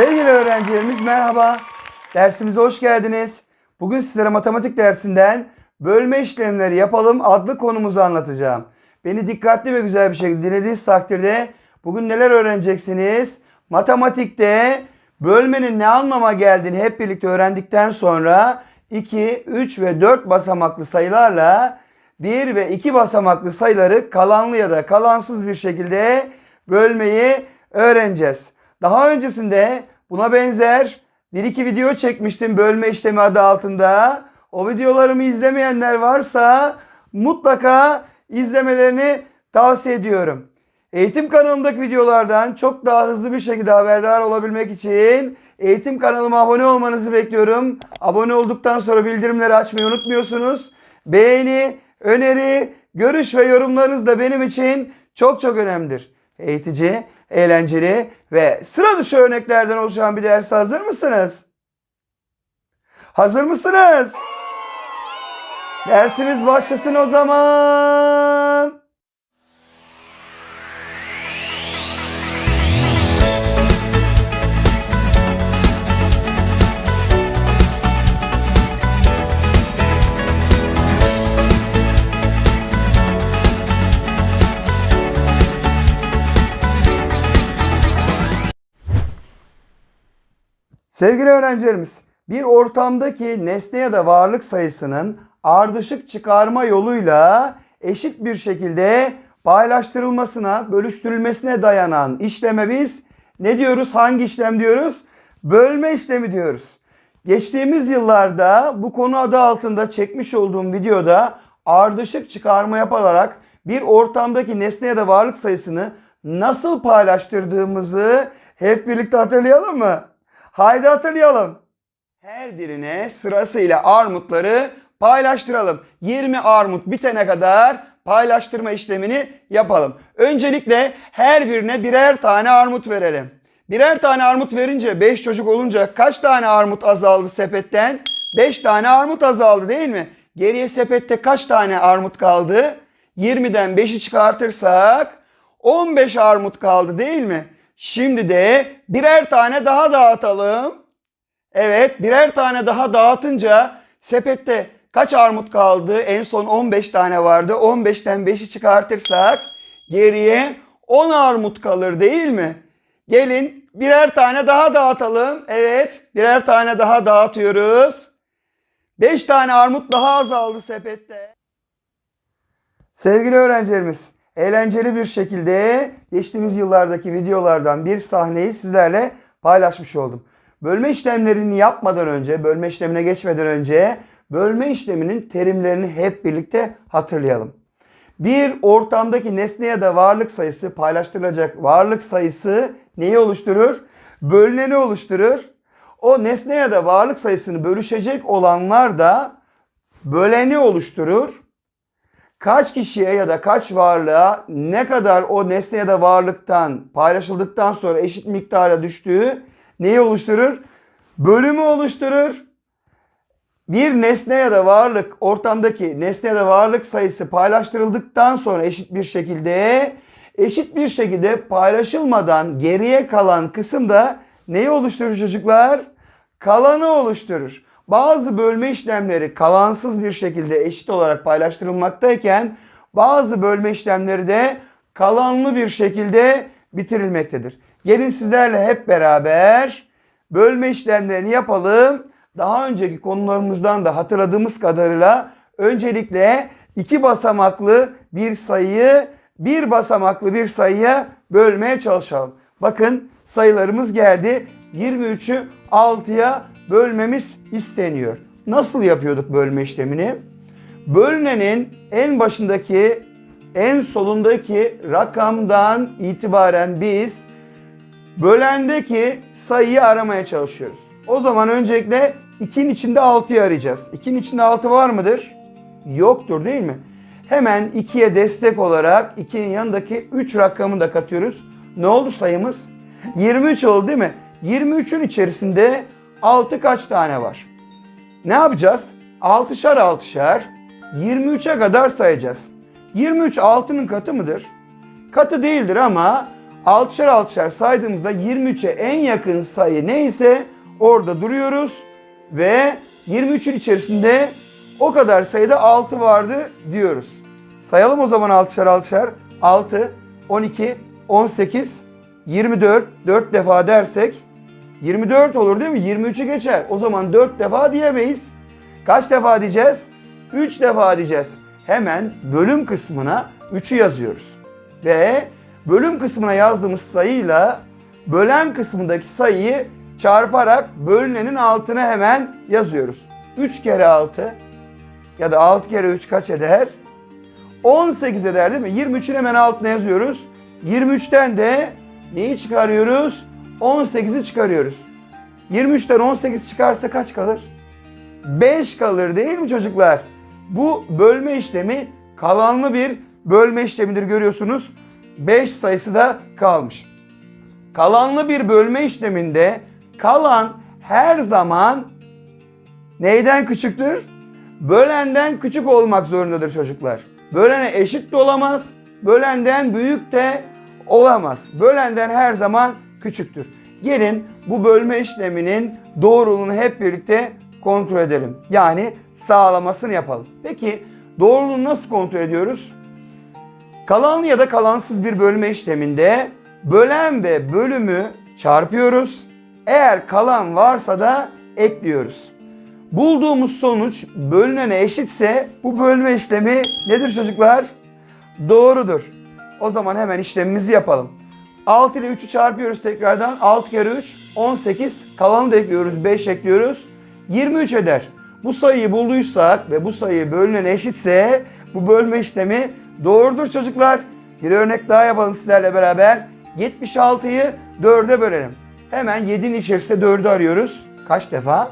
Sevgili öğrencilerimiz merhaba. Dersimize hoş geldiniz. Bugün sizlere matematik dersinden bölme işlemleri yapalım adlı konumuzu anlatacağım. Beni dikkatli ve güzel bir şekilde dinlediğiniz takdirde bugün neler öğreneceksiniz? Matematikte bölmenin ne anlama geldiğini hep birlikte öğrendikten sonra 2, 3 ve 4 basamaklı sayılarla 1 ve 2 basamaklı sayıları kalanlı ya da kalansız bir şekilde bölmeyi öğreneceğiz. Daha öncesinde buna benzer bir iki video çekmiştim bölme işlemi adı altında. O videolarımı izlemeyenler varsa mutlaka izlemelerini tavsiye ediyorum. Eğitim kanalımdaki videolardan çok daha hızlı bir şekilde haberdar olabilmek için eğitim kanalıma abone olmanızı bekliyorum. Abone olduktan sonra bildirimleri açmayı unutmuyorsunuz. Beğeni, öneri, görüş ve yorumlarınız da benim için çok çok önemlidir. Eğitici, eğlenceli ve sıra dışı örneklerden oluşan bir ders hazır mısınız? Hazır mısınız? Dersimiz başlasın o zaman. Sevgili öğrencilerimiz, bir ortamdaki nesne ya da varlık sayısının ardışık çıkarma yoluyla eşit bir şekilde paylaştırılmasına, bölüştürülmesine dayanan işleme biz ne diyoruz? Hangi işlem diyoruz? Bölme işlemi diyoruz. Geçtiğimiz yıllarda bu konu adı altında çekmiş olduğum videoda ardışık çıkarma yapılarak bir ortamdaki nesne ya da varlık sayısını nasıl paylaştırdığımızı hep birlikte hatırlayalım mı? Haydi hatırlayalım. Her birine sırasıyla armutları paylaştıralım. 20 armut bitene kadar paylaştırma işlemini yapalım. Öncelikle her birine birer tane armut verelim. Birer tane armut verince 5 çocuk olunca kaç tane armut azaldı sepetten? 5 tane armut azaldı değil mi? Geriye sepette kaç tane armut kaldı? 20'den 5'i çıkartırsak 15 armut kaldı değil mi? Şimdi de birer tane daha dağıtalım. Evet birer tane daha dağıtınca sepette kaç armut kaldı? En son 15 tane vardı. 15'ten 5'i çıkartırsak geriye 10 armut kalır değil mi? Gelin birer tane daha dağıtalım. Evet birer tane daha dağıtıyoruz. 5 tane armut daha azaldı sepette. Sevgili öğrencilerimiz, eğlenceli bir şekilde geçtiğimiz yıllardaki videolardan bir sahneyi sizlerle paylaşmış oldum. Bölme işlemlerini yapmadan önce, bölme işlemine geçmeden önce bölme işleminin terimlerini hep birlikte hatırlayalım. Bir ortamdaki nesne ya da varlık sayısı paylaştırılacak varlık sayısı neyi oluşturur? Bölüneni oluşturur. O nesne ya da varlık sayısını bölüşecek olanlar da böleni oluşturur kaç kişiye ya da kaç varlığa ne kadar o nesne ya da varlıktan paylaşıldıktan sonra eşit miktara düştüğü neyi oluşturur? Bölümü oluşturur. Bir nesne ya da varlık ortamdaki nesne ya da varlık sayısı paylaştırıldıktan sonra eşit bir şekilde eşit bir şekilde paylaşılmadan geriye kalan kısım da neyi oluşturur çocuklar? Kalanı oluşturur. Bazı bölme işlemleri kalansız bir şekilde eşit olarak paylaştırılmaktayken bazı bölme işlemleri de kalanlı bir şekilde bitirilmektedir. Gelin sizlerle hep beraber bölme işlemlerini yapalım. Daha önceki konularımızdan da hatırladığımız kadarıyla öncelikle iki basamaklı bir sayıyı bir basamaklı bir sayıya bölmeye çalışalım. Bakın sayılarımız geldi. 23'ü 6'ya bölmemiz isteniyor. Nasıl yapıyorduk bölme işlemini? Bölünenin en başındaki en solundaki rakamdan itibaren biz bölendeki sayıyı aramaya çalışıyoruz. O zaman öncelikle 2'nin içinde 6'yı arayacağız. 2'nin içinde 6 var mıdır? Yoktur değil mi? Hemen 2'ye destek olarak 2'nin yanındaki 3 rakamı da katıyoruz. Ne oldu sayımız? 23 oldu değil mi? 23'ün içerisinde 6 kaç tane var? Ne yapacağız? 6'şar 6'şar 23'e kadar sayacağız. 23 6'nın katı mıdır? Katı değildir ama Altışar altışar saydığımızda 23'e en yakın sayı neyse orada duruyoruz. Ve 23'ün içerisinde o kadar sayıda 6 vardı diyoruz. Sayalım o zaman altışar altışar. 6, 12, 18, 24, 4 defa dersek 24 olur değil mi? 23'ü geçer. O zaman 4 defa diyemeyiz. Kaç defa diyeceğiz? 3 defa diyeceğiz. Hemen bölüm kısmına 3'ü yazıyoruz. Ve bölüm kısmına yazdığımız sayıyla bölen kısmındaki sayıyı çarparak bölünenin altına hemen yazıyoruz. 3 kere 6 ya da 6 kere 3 kaç eder? 18 eder değil mi? 23'ün hemen altına yazıyoruz. 23'ten de neyi çıkarıyoruz? 18'i çıkarıyoruz. 23'ten 18 çıkarsa kaç kalır? 5 kalır değil mi çocuklar? Bu bölme işlemi kalanlı bir bölme işlemidir görüyorsunuz. 5 sayısı da kalmış. Kalanlı bir bölme işleminde kalan her zaman neyden küçüktür? Bölenden küçük olmak zorundadır çocuklar. Bölene eşit de olamaz, bölenden büyük de olamaz. Bölenden her zaman küçüktür. Gelin bu bölme işleminin doğruluğunu hep birlikte kontrol edelim. Yani sağlamasını yapalım. Peki doğruluğunu nasıl kontrol ediyoruz? Kalanlı ya da kalansız bir bölme işleminde bölen ve bölümü çarpıyoruz. Eğer kalan varsa da ekliyoruz. Bulduğumuz sonuç bölünene eşitse bu bölme işlemi nedir çocuklar? Doğrudur. O zaman hemen işlemimizi yapalım. 6 ile 3'ü çarpıyoruz tekrardan. 6 kere 3 18. Kalanı da ekliyoruz. 5 ekliyoruz. 23 eder. Bu sayıyı bulduysak ve bu sayı bölünene eşitse bu bölme işlemi doğrudur çocuklar. Bir örnek daha yapalım sizlerle beraber. 76'yı 4'e bölelim. Hemen 7'nin içerisinde 4'ü arıyoruz. Kaç defa?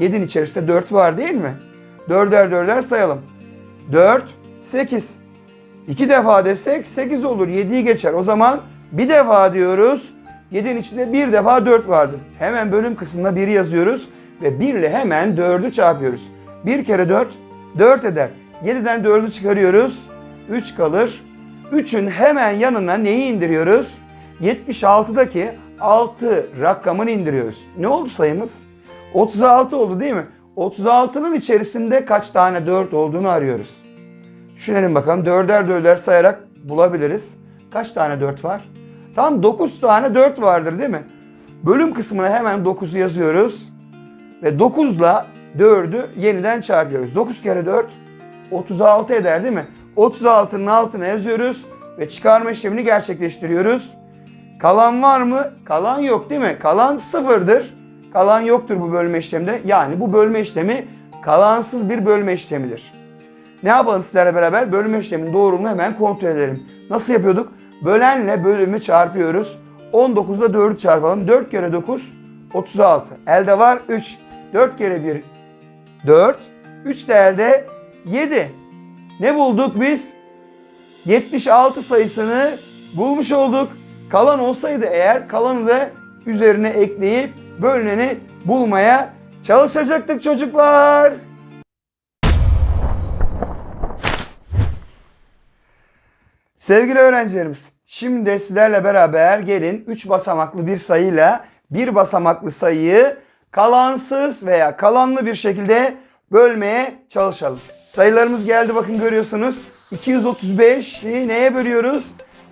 7'nin içerisinde 4 var değil mi? 4'er 4'er sayalım. 4, 8. 2 defa desek 8 olur. 7'yi geçer. O zaman bir defa diyoruz. 7'nin içinde bir defa 4 vardır. Hemen bölüm kısmına 1'i yazıyoruz. Ve 1 ile hemen 4'ü çarpıyoruz. 1 kere 4, 4 eder. 7'den 4'ü çıkarıyoruz. 3 kalır. 3'ün hemen yanına neyi indiriyoruz? 76'daki 6 rakamını indiriyoruz. Ne oldu sayımız? 36 oldu değil mi? 36'nın içerisinde kaç tane 4 olduğunu arıyoruz. Düşünelim bakalım. 4'er 4'er sayarak bulabiliriz. Kaç tane 4 var? Tam 9 tane 4 vardır değil mi? Bölüm kısmına hemen 9'u yazıyoruz. Ve 9 ile 4'ü yeniden çarpıyoruz. 9 kere 4 36 eder değil mi? 36'nın altına yazıyoruz ve çıkarma işlemini gerçekleştiriyoruz. Kalan var mı? Kalan yok değil mi? Kalan sıfırdır. Kalan yoktur bu bölme işleminde. Yani bu bölme işlemi kalansız bir bölme işlemidir. Ne yapalım sizlerle beraber? Bölme işleminin doğruluğunu hemen kontrol edelim. Nasıl yapıyorduk? Bölenle bölümü çarpıyoruz. 19 ile 4'ü çarpalım. 4 kere 9 36. Elde var 3. 4 kere 1 4. 3 de elde 7. Ne bulduk biz? 76 sayısını bulmuş olduk. Kalan olsaydı eğer kalanı da üzerine ekleyip bölüneni bulmaya çalışacaktık çocuklar. Sevgili öğrencilerimiz, şimdi sizlerle beraber gelin 3 basamaklı bir sayıyla bir basamaklı sayıyı kalansız veya kalanlı bir şekilde bölmeye çalışalım. Sayılarımız geldi bakın görüyorsunuz. 235'i neye bölüyoruz?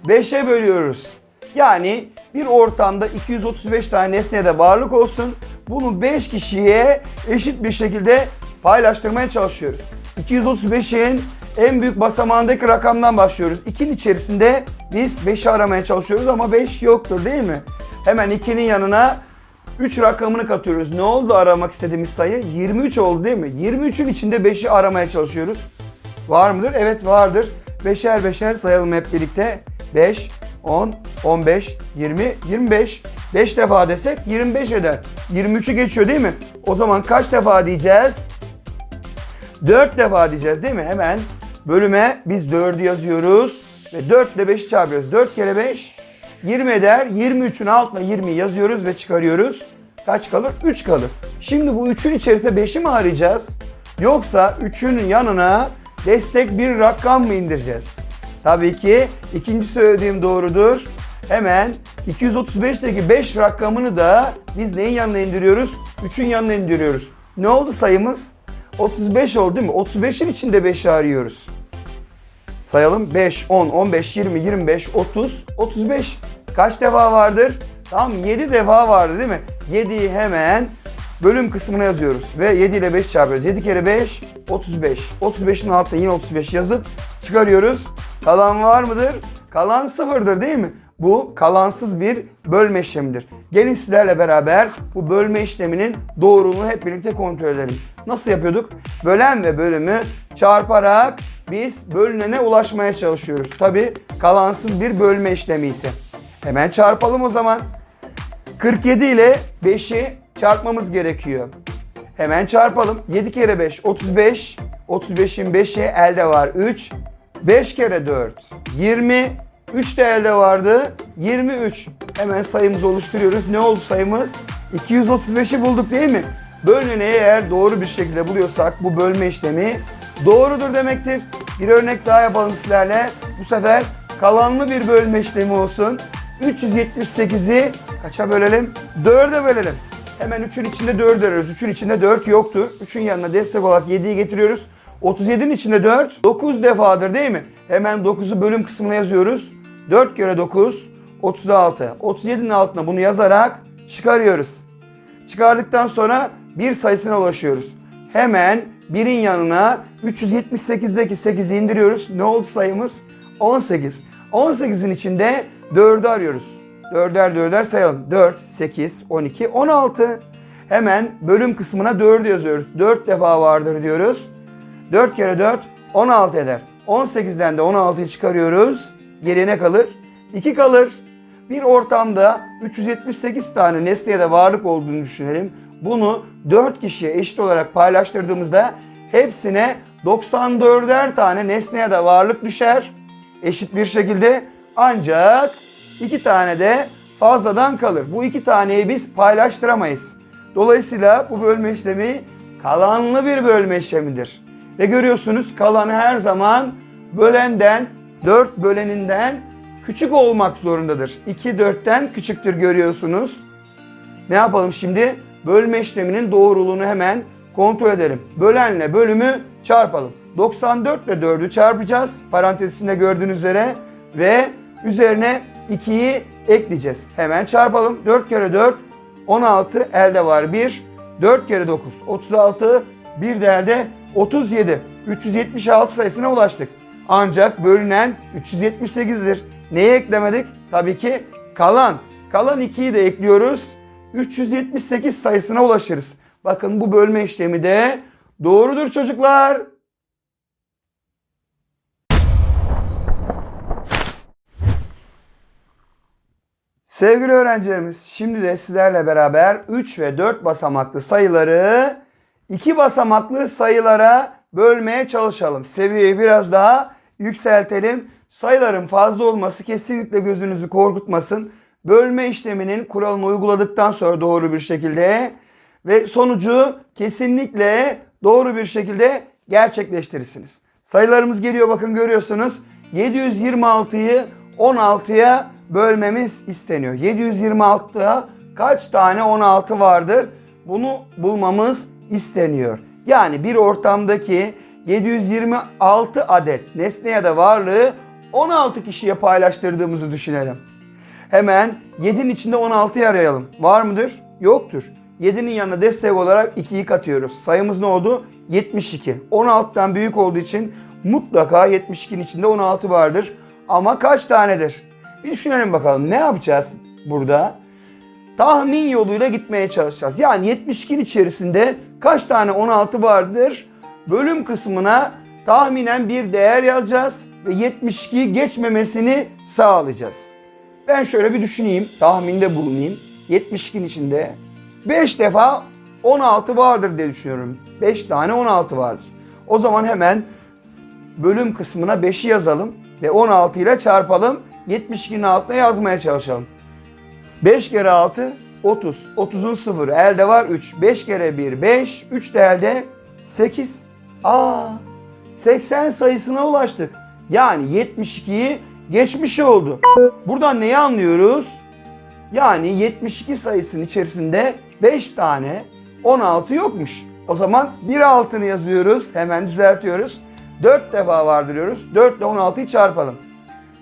5'e bölüyoruz. Yani bir ortamda 235 tane nesnede varlık olsun. Bunu 5 kişiye eşit bir şekilde paylaştırmaya çalışıyoruz. 235'in en büyük basamağındaki rakamdan başlıyoruz. 2'nin içerisinde biz 5'i aramaya çalışıyoruz ama 5 yoktur değil mi? Hemen 2'nin yanına 3 rakamını katıyoruz. Ne oldu aramak istediğimiz sayı? 23 oldu değil mi? 23'ün içinde 5'i aramaya çalışıyoruz. Var mıdır? Evet vardır. Beşer beşer sayalım hep birlikte. 5, 10, 15, 20, 25. 5 defa desek 25 eder. 23'ü geçiyor değil mi? O zaman kaç defa diyeceğiz? 4 defa diyeceğiz değil mi? Hemen bölüme biz 4'ü yazıyoruz. Ve 4 ile 5'i çarpıyoruz. 4 kere 5 20 eder. 23'ün altına 20 yazıyoruz ve çıkarıyoruz. Kaç kalır? 3 kalır. Şimdi bu 3'ün içerisinde 5'i mi arayacağız? Yoksa 3'ün yanına destek bir rakam mı indireceğiz? Tabii ki ikinci söylediğim doğrudur. Hemen 235'teki 5 rakamını da biz neyin yanına indiriyoruz? 3'ün yanına indiriyoruz. Ne oldu sayımız? 35 oldu değil mi? 35'in içinde 5'i arıyoruz. Sayalım 5, 10, 15, 20, 25, 30, 35. Kaç defa vardır? Tamam 7 defa vardı değil mi? 7'yi hemen bölüm kısmına yazıyoruz. Ve 7 ile 5 çarpıyoruz. 7 kere 5, 35. 35'in altına yine 35 yazıp çıkarıyoruz. Kalan var mıdır? Kalan sıfırdır değil mi? Bu kalansız bir bölme işlemidir. Gelin sizlerle beraber bu bölme işleminin doğruluğunu hep birlikte kontrol edelim. Nasıl yapıyorduk? Bölen ve bölümü çarparak biz bölünene ulaşmaya çalışıyoruz. Tabi kalansız bir bölme işlemi ise. Hemen çarpalım o zaman. 47 ile 5'i çarpmamız gerekiyor. Hemen çarpalım. 7 kere 5 35. 35'in 5'i elde var 3. 5 kere 4 20. 3 de elde vardı. 23. Hemen sayımızı oluşturuyoruz. Ne oldu sayımız? 235'i bulduk değil mi? Bölüneyi eğer doğru bir şekilde buluyorsak bu bölme işlemi doğrudur demektir. Bir örnek daha yapalım sizlerle. Bu sefer kalanlı bir bölme işlemi olsun. 378'i kaça bölelim? 4'e bölelim. Hemen 3'ün içinde 4 arıyoruz. 3'ün içinde 4 yoktur. 3'ün yanına destek olarak 7'yi getiriyoruz. 37'nin içinde 4 9 defadır değil mi? Hemen 9'u bölüm kısmına yazıyoruz. 4 kere 9 36. 37'nin altına bunu yazarak çıkarıyoruz. Çıkardıktan sonra bir sayısına ulaşıyoruz. Hemen birin yanına 378'deki 8'i indiriyoruz. Ne oldu sayımız? 18. 18'in içinde 4'ü arıyoruz. 4'er 4'er sayalım. 4, 8, 12, 16. Hemen bölüm kısmına 4'ü yazıyoruz. 4 defa vardır diyoruz. 4 kere 4 16 eder. 18'den de 16'yı çıkarıyoruz. Geriye ne kalır? 2 kalır. Bir ortamda 378 tane nesne ya da varlık olduğunu düşünelim. Bunu 4 kişiye eşit olarak paylaştırdığımızda hepsine 94'er tane nesne ya da varlık düşer. Eşit bir şekilde ancak 2 tane de fazladan kalır. Bu iki taneyi biz paylaştıramayız. Dolayısıyla bu bölme işlemi kalanlı bir bölme işlemidir. Ve görüyorsunuz kalan her zaman bölenden 4 böleninden küçük olmak zorundadır. 2 4'ten küçüktür görüyorsunuz. Ne yapalım şimdi? Bölme işleminin doğruluğunu hemen kontrol edelim. Bölenle bölümü çarpalım. 94 ile 4'ü çarpacağız. Parantez içinde gördüğünüz üzere. Ve üzerine 2'yi ekleyeceğiz. Hemen çarpalım. 4 kere 4 16 elde var 1. 4 kere 9 36. Bir de elde 37. 376 sayısına ulaştık. Ancak bölünen 378'dir. Neyi eklemedik? Tabii ki kalan. Kalan 2'yi de ekliyoruz. 378 sayısına ulaşırız. Bakın bu bölme işlemi de doğrudur çocuklar. Sevgili öğrencilerimiz, şimdi de sizlerle beraber 3 ve 4 basamaklı sayıları 2 basamaklı sayılara bölmeye çalışalım. Seviyeyi biraz daha yükseltelim. Sayıların fazla olması kesinlikle gözünüzü korkutmasın. Bölme işleminin kuralını uyguladıktan sonra doğru bir şekilde ve sonucu kesinlikle doğru bir şekilde gerçekleştirirsiniz. Sayılarımız geliyor bakın görüyorsunuz. 726'yı 16'ya bölmemiz isteniyor. 726'ya kaç tane 16 vardır? Bunu bulmamız isteniyor. Yani bir ortamdaki 726 adet nesne ya da varlığı 16 kişiye paylaştırdığımızı düşünelim. Hemen 7'nin içinde 16'yı arayalım. Var mıdır? Yoktur. 7'nin yanına destek olarak 2'yi katıyoruz. Sayımız ne oldu? 72. 16'dan büyük olduğu için mutlaka 72'nin içinde 16 vardır. Ama kaç tanedir? Bir düşünelim bakalım. Ne yapacağız burada? Tahmin yoluyla gitmeye çalışacağız. Yani 72'nin içerisinde kaç tane 16 vardır? Bölüm kısmına tahminen bir değer yazacağız ve 72'yi geçmemesini sağlayacağız. Ben şöyle bir düşüneyim, tahminde bulunayım. 72'nin içinde 5 defa 16 vardır diye düşünüyorum. 5 tane 16 vardır. O zaman hemen bölüm kısmına 5'i yazalım ve 16 ile çarpalım. 72'nin altına yazmaya çalışalım. 5 kere 6 30. 30'un sıfırı elde var 3. 5 kere 1 5. 3 de elde 8. Aa 80 sayısına ulaştık. Yani 72'yi geçmiş oldu. Buradan neyi anlıyoruz? Yani 72 sayısının içerisinde 5 tane 16 yokmuş. O zaman bir altını yazıyoruz. Hemen düzeltiyoruz. 4 defa vardırıyoruz. 4 ile 16'yı çarpalım.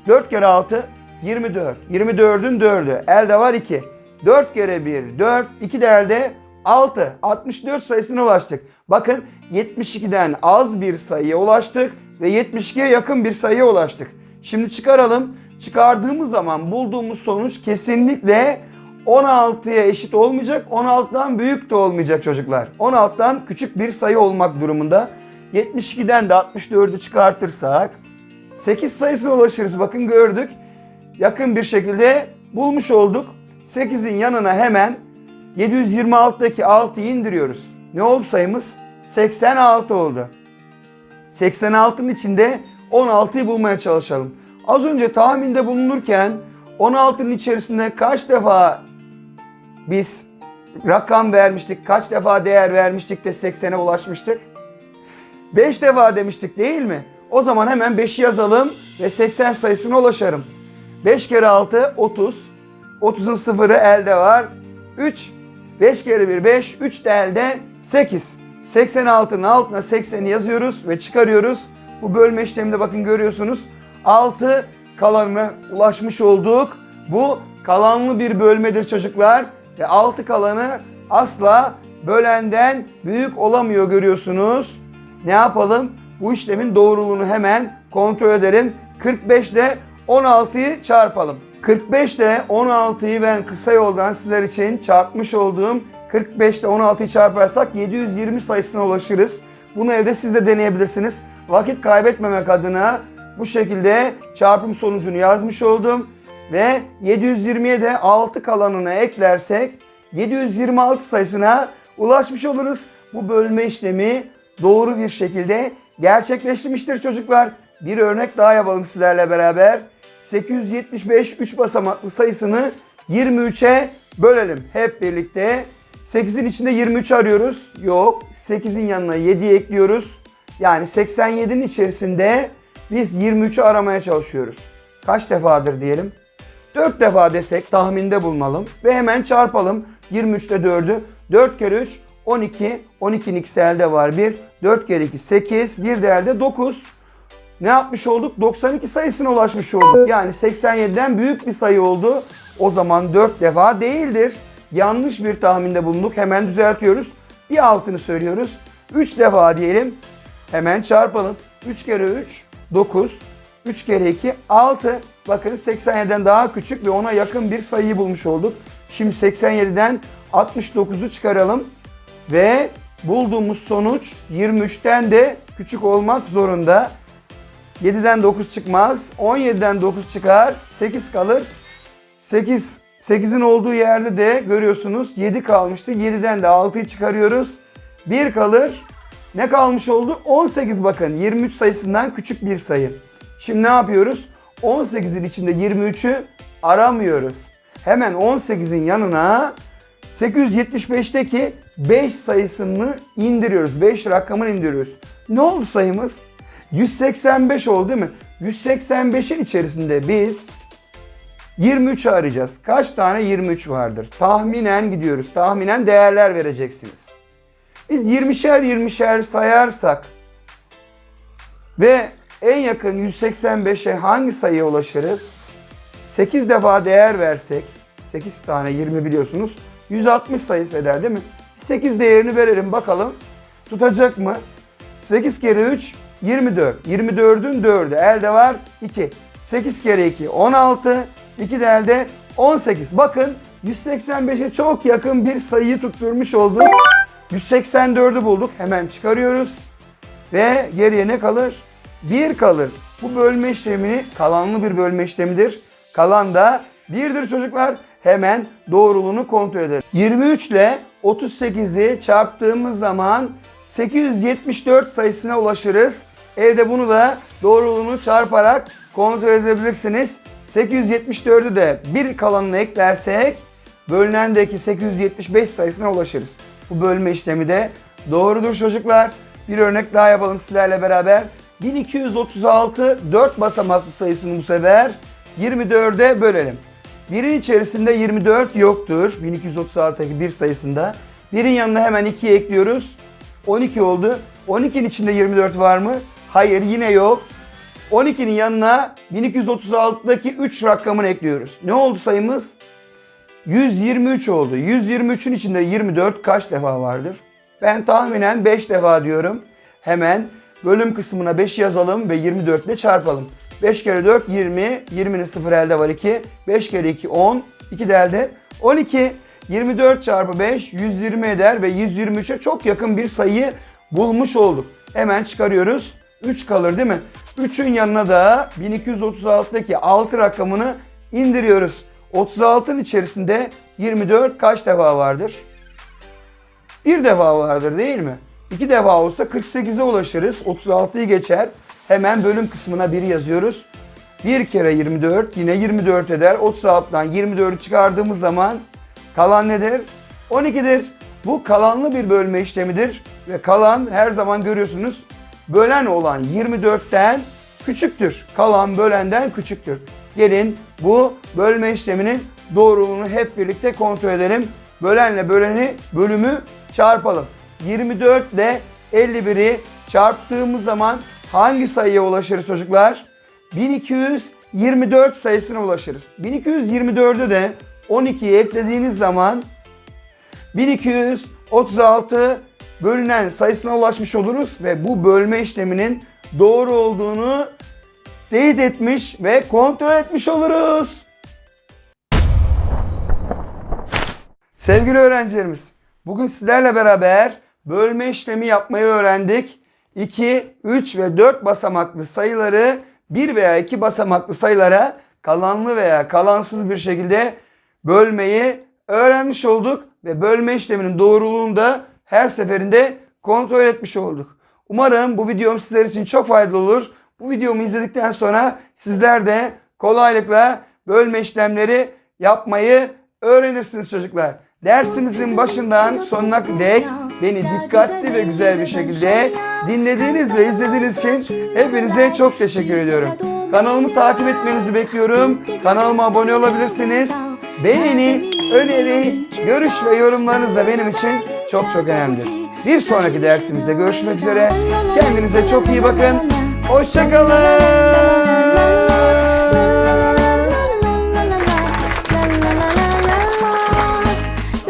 4 kere 6 24. 24'ün 4'ü. Elde var 2. 4 kere 1 4. 2 de elde 6. 64 sayısına ulaştık. Bakın 72'den az bir sayıya ulaştık ve 72'ye yakın bir sayıya ulaştık. Şimdi çıkaralım. Çıkardığımız zaman bulduğumuz sonuç kesinlikle 16'ya eşit olmayacak. 16'dan büyük de olmayacak çocuklar. 16'dan küçük bir sayı olmak durumunda. 72'den de 64'ü çıkartırsak 8 sayısına ulaşırız. Bakın gördük. Yakın bir şekilde bulmuş olduk. 8'in yanına hemen 726'daki 6'yı indiriyoruz. Ne oldu sayımız? 86 oldu. 86'nın içinde 16'yı bulmaya çalışalım. Az önce tahminde bulunurken 16'nın içerisinde kaç defa biz rakam vermiştik, kaç defa değer vermiştik de 80'e ulaşmıştık? 5 defa demiştik değil mi? O zaman hemen 5'i yazalım ve 80 sayısına ulaşarım. 5 kere 6 30. 30'un sıfırı elde var. 3. 5 kere 1 5. 3 de elde 8. 86'nın altına 80'i yazıyoruz ve çıkarıyoruz. Bu bölme işleminde bakın görüyorsunuz. 6 kalanına ulaşmış olduk. Bu kalanlı bir bölmedir çocuklar. Ve 6 kalanı asla bölenden büyük olamıyor görüyorsunuz. Ne yapalım? Bu işlemin doğruluğunu hemen kontrol edelim. 45 ile 16'yı çarpalım. 45 ile 16'yı ben kısa yoldan sizler için çarpmış olduğum 45 ile 16'yı çarparsak 720 sayısına ulaşırız. Bunu evde siz de deneyebilirsiniz. Vakit kaybetmemek adına bu şekilde çarpım sonucunu yazmış oldum. Ve 720'ye de 6 kalanını eklersek 726 sayısına ulaşmış oluruz. Bu bölme işlemi doğru bir şekilde gerçekleştirmiştir çocuklar. Bir örnek daha yapalım sizlerle beraber. 875 3 basamaklı sayısını 23'e bölelim hep birlikte. 8'in içinde 23 arıyoruz. Yok. 8'in yanına 7 ekliyoruz. Yani 87'nin içerisinde biz 23'ü aramaya çalışıyoruz. Kaç defadır diyelim? 4 defa desek tahminde bulunalım ve hemen çarpalım. 23 ile 4'ü. 4 kere 3 12. 12'nin ikisi elde var 1. 4 kere 2 8. 1 de elde 9. Ne yapmış olduk? 92 sayısına ulaşmış olduk. Yani 87'den büyük bir sayı oldu. O zaman 4 defa değildir. Yanlış bir tahminde bulunduk. Hemen düzeltiyoruz. Bir altını söylüyoruz. 3 defa diyelim. Hemen çarpalım. 3 kere 3 9. 3 kere 2 6. Bakın 87'den daha küçük ve ona yakın bir sayıyı bulmuş olduk. Şimdi 87'den 69'u çıkaralım. Ve bulduğumuz sonuç 23'ten de küçük olmak zorunda. 7'den 9 çıkmaz. 17'den 9 çıkar. 8 kalır. 8 8'in olduğu yerde de görüyorsunuz 7 kalmıştı. 7'den de 6'yı çıkarıyoruz. 1 kalır. Ne kalmış oldu? 18 bakın. 23 sayısından küçük bir sayı. Şimdi ne yapıyoruz? 18'in içinde 23'ü aramıyoruz. Hemen 18'in yanına 875'teki 5 sayısını indiriyoruz. 5 rakamını indiriyoruz. Ne oldu sayımız? 185 oldu değil mi? 185'in içerisinde biz 23'ü arayacağız. Kaç tane 23 vardır? Tahminen gidiyoruz. Tahminen değerler vereceksiniz. Biz 20'şer 20'şer sayarsak ve en yakın 185'e hangi sayıya ulaşırız? 8 defa değer versek, 8 tane 20 biliyorsunuz, 160 sayısı eder değil mi? 8 değerini verelim bakalım tutacak mı? 8 kere 3 24. 24'ün 4'ü elde var 2. 8 kere 2 16. 2 de elde 18. Bakın 185'e çok yakın bir sayıyı tutturmuş olduk. 184'ü bulduk. Hemen çıkarıyoruz. Ve geriye ne kalır? 1 kalır. Bu bölme işlemi kalanlı bir bölme işlemidir. Kalan da 1'dir çocuklar. Hemen doğruluğunu kontrol edelim. 23 ile 38'i çarptığımız zaman 874 sayısına ulaşırız. Evde bunu da doğruluğunu çarparak kontrol edebilirsiniz. 874'ü de bir kalanını eklersek bölünendeki 875 sayısına ulaşırız. Bu bölme işlemi de doğrudur çocuklar. Bir örnek daha yapalım sizlerle beraber. 1236 4 basamaklı sayısını bu sefer 24'e bölelim. Birin içerisinde 24 yoktur. 1236'daki bir sayısında. Birin yanına hemen 2 ekliyoruz. 12 oldu. 12'nin içinde 24 var mı? Hayır yine yok. 12'nin yanına 1236'daki 3 rakamını ekliyoruz. Ne oldu sayımız? 123 oldu. 123'ün içinde 24 kaç defa vardır? Ben tahminen 5 defa diyorum. Hemen bölüm kısmına 5 yazalım ve 24 ile çarpalım. 5 kere 4 20. 20'nin 0 elde var 2. 5 kere 2 10. 2 de elde. 12. 24 çarpı 5 120 eder ve 123'e çok yakın bir sayı bulmuş olduk. Hemen çıkarıyoruz. 3 kalır değil mi? 3'ün yanına da 1236'daki 6 rakamını indiriyoruz. 36'nın içerisinde 24 kaç defa vardır? Bir defa vardır değil mi? İki defa olsa 48'e ulaşırız. 36'yı geçer. Hemen bölüm kısmına 1 yazıyoruz. 1 kere 24 yine 24 eder. 36'dan 24'ü çıkardığımız zaman kalan nedir? 12'dir. Bu kalanlı bir bölme işlemidir. Ve kalan her zaman görüyorsunuz bölen olan 24'ten küçüktür. Kalan bölenden küçüktür. Gelin bu bölme işleminin doğruluğunu hep birlikte kontrol edelim. Bölenle böleni bölümü çarpalım. 24 ile 51'i çarptığımız zaman hangi sayıya ulaşırız çocuklar? 1224 sayısına ulaşırız. 1224'ü de 12'ye eklediğiniz zaman 1236 bölünen sayısına ulaşmış oluruz ve bu bölme işleminin doğru olduğunu teyit etmiş ve kontrol etmiş oluruz. Sevgili öğrencilerimiz, bugün sizlerle beraber bölme işlemi yapmayı öğrendik. 2, 3 ve 4 basamaklı sayıları 1 veya 2 basamaklı sayılara kalanlı veya kalansız bir şekilde bölmeyi öğrenmiş olduk ve bölme işleminin doğruluğunu da her seferinde kontrol etmiş olduk. Umarım bu videom sizler için çok faydalı olur. Bu videomu izledikten sonra sizler de kolaylıkla bölme işlemleri yapmayı öğrenirsiniz çocuklar. Dersimizin başından sonuna dek beni dikkatli ve güzel bir şekilde dinlediğiniz ve izlediğiniz için hepinize çok teşekkür ediyorum. Kanalımı takip etmenizi bekliyorum. Kanalıma abone olabilirsiniz. Beğeni, öneri, görüş ve yorumlarınız da benim için çok çok önemlidir. Bir sonraki dersimizde görüşmek üzere. Kendinize çok iyi bakın. Hoşçakalın.